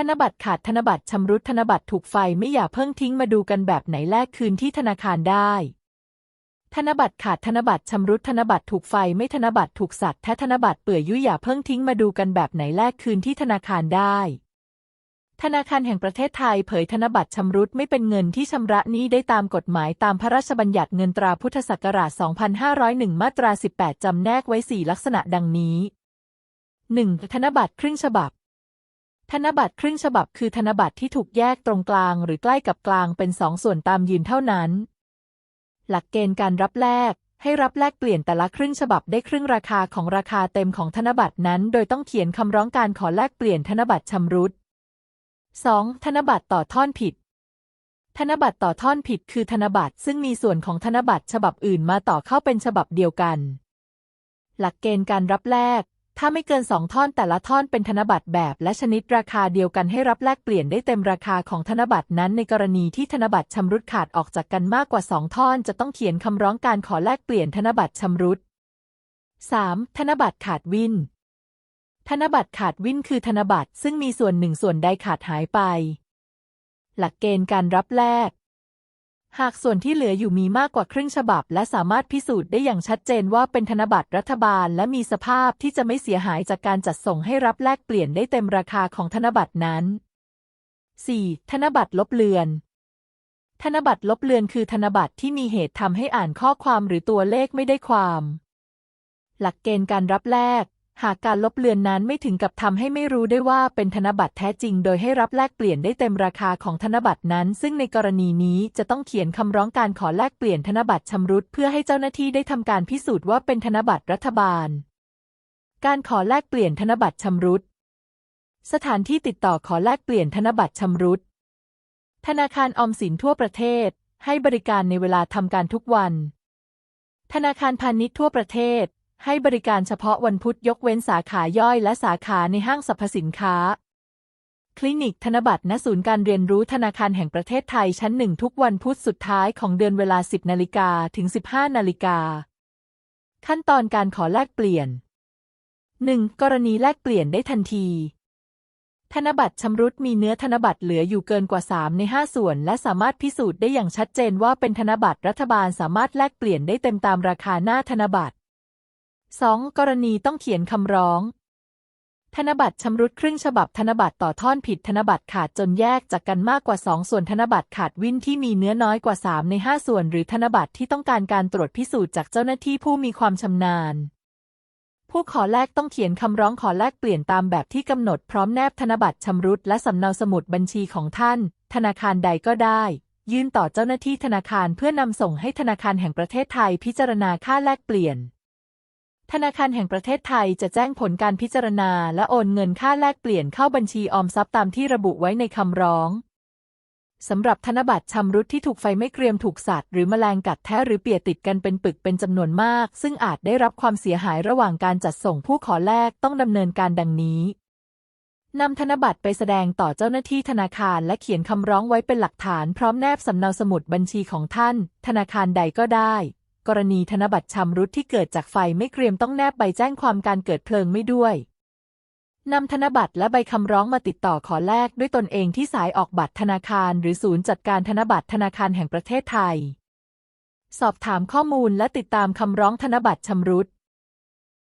ธนบัตรขาดธนบัตรชำรุดธนบัตรถูกไฟไม่อย่าเพิ่งทิ้งมาดูกันแบบไหนแลกคืนที่ธนาคารได้ธนบัตรขาดธนบัตรชำรุดธนบัตรถูกไฟไม่ธนบัตรถูกสัตว์แท้ธนบัตรเปื่อยยุ่ยอย่าเพิ่งทิ้งมาดูกันแบบไหนแลกคืนที่ธนาคารได้ ธนาคารแห่งประเทศไทยเผยธนบัตรชำรุดไม่เป็นเงินที่ชำระนี้ได้ตามกฎหมายตามพระราชบัญญัติเงินตราพุทธศักราช 2501 มาตรา 18 จำแนกไว้ 4 ลักษณะดังนี้ 1. ธนบัตรครึ่งฉบับ ธนบัตรครึ่งฉบับคือธนบัตรที่ถูกแยกตรงกลางหรือใกล้กับกลางเป็นสองส่วนตามยืนเท่านั้น หลักเกณฑ์การรับแลกให้รับแลกเปลี่ยนแต่ละครึ่งฉบับได้ครึ่งราคาของราคาเต็มของธนบัตรนั้น โดยต้องเขียนคำร้องการขอแลกเปลี่ยนธนบัตรชำรุด 2. ธนบัตรต่อท่อนผิด ธนบัตรต่อท่อนผิดคือธนบัตรซึ่งมีส่วนของธนบัตรฉบับอื่นมาต่อเข้าเป็นฉบับเดียวกัน หลักเกณฑ์การรับแลก ถ้าไม่เกินสองท่อนแต่ละท่อนเป็นธนบัตรแบบและชนิดราคาเดียวกันให้รับแลกเปลี่ยนได้เต็มราคาของธนบัตรนั้น ในกรณีที่ธนบัตรชำรุดขาดออกจากกันมากกว่าสองท่อน จะต้องเขียนคำร้องการขอแลกเปลี่ยนธนบัตรชำรุด 3. ธนบัตรขาดวินธนบัตรขาดวินคือธนบัตรซึ่งมีส่วนหนึ่งส่วนใดขาดหายไป หลักเกณฑ์การรับแลก หากส่วนที่เหลืออยู่มีมากกว่าครึ่งฉบับ และสามารถพิสูจน์ได้อย่างชัดเจนว่าเป็นธนบัตรรัฐบาล และมีสภาพที่จะไม่เสียหายจากการจัดส่งให้รับแลกเปลี่ยนได้เต็มราคาของธนบัตรนั้น 4. ธนบัตรลบเลือน ธนบัตรลบเลือนคือธนบัตรที่มีเหตุทำให้อ่านข้อความหรือตัวเลขไม่ได้ความ หลักเกณฑ์การรับแลก หากการลบเลือนนั้นไม่ถึงกับทำให้ไม่รู้ได้ว่าเป็นธนบัตรแท้จริง โดยให้รับแลกเปลี่ยนได้เต็มราคาของธนบัตรนั้น ซึ่งในกรณีนี้จะต้องเขียนคำร้องการขอแลกเปลี่ยนธนบัตรชำรุดเพื่อให้เจ้าหน้าที่ได้ทำการพิสูจน์ว่าเป็นธนบัตรรัฐบาล การขอแลกเปลี่ยนธนบัตรชำรุด สถานที่ติดต่อขอแลกเปลี่ยนธนบัตรชำรุด ธนาคารออมสินทั่วประเทศ ให้บริการในเวลาทำการทุกวัน ธนาคารพาณิชย์ทั่วประเทศ ให้บริการเฉพาะวันพุธยกเว้นสาขาย่อยและสาขาในห้างสรรพสินค้า คลินิกธนบัตรณศูนย์การเรียนรู้ธนาคารแห่งประเทศไทยชั้นหนึ่งทุกวันพุธสุดท้ายของเดือนเวลา 10 นาฬิกาถึง 15 นาฬิกา ขั้นตอนการขอแลกเปลี่ยน 1. กรณีแลกเปลี่ยนได้ทันที ธนบัตรชำรุดมีเนื้อธนบัตรเหลืออยู่เกินกว่า 3 ใน 5 ส่วน และสามารถพิสูจน์ได้อย่างชัดเจนว่าเป็นธนบัตรรัฐบาลสามารถแลกเปลี่ยนได้เต็มตามราคาหน้าธนบัตร 2. กรณีต้องเขียนคำร้อง ธนบัตรชำรุดครึ่งฉบับธนบัตรต่อท่อนผิดธนบัตรขาดจนแยกจากกันมากกว่า 2 ส่วนธนบัตรขาดวินที่มีเนื้อน้อยกว่า 3 ใน 5 ส่วน หรือธนบัตรที่ต้องการการตรวจพิสูจน์จากเจ้าหน้าที่ผู้มีความชำนาญผู้ขอแลกต้องเขียนคำร้องขอแลกเปลี่ยนตามแบบที่กำหนดพร้อมแนบธนบัตรชำรุดและสำเนาสมุดบัญชีของท่าน ธนาคารใดก็ได้ ยื่นต่อเจ้าหน้าที่ธนาคารเพื่อนำส่งให้ธนาคารแห่งประเทศไทยพิจารณาค่าแลกเปลี่ยน ธนาคารแห่งประเทศไทยจะแจ้งผลการพิจารณาและโอนเงินค่าแลกเปลี่ยนเข้าบัญชีออมทรัพย์ตามที่ระบุไว้ในคำร้องสำหรับธนบัตรชำรุดที่ถูกไฟไม่เกรียมถูกสัตว์หรือแมลงกัดแท้หรือเปียกติดกันเป็นปึกเป็นจำนวนมาก ซึ่งอาจได้รับความเสียหายระหว่างการจัดส่งผู้ขอแลกต้องดำเนินการดังนี้นำธนบัตรไปแสดงต่อเจ้าหน้าที่ธนาคารและเขียนคำร้องไว้เป็นหลักฐานพร้อมแนบสำเนาสมุดบัญชีของท่าน ธนาคารใดก็ได้ กรณีธนบัตรชำรุดที่เกิดจากไฟไม่เกรียมต้องแนบใบแจ้งความการเกิดเพลิงไม่ด้วยนำธนบัตรและใบคำร้องมาติดต่อขอแลกด้วยตนเองที่สายออกบัตรธนาคาร หรือศูนย์จัดการธนบัตรธนาคารแห่งประเทศไทย สอบถามข้อมูลและติดตามคำร้องธนบัตรชำรุด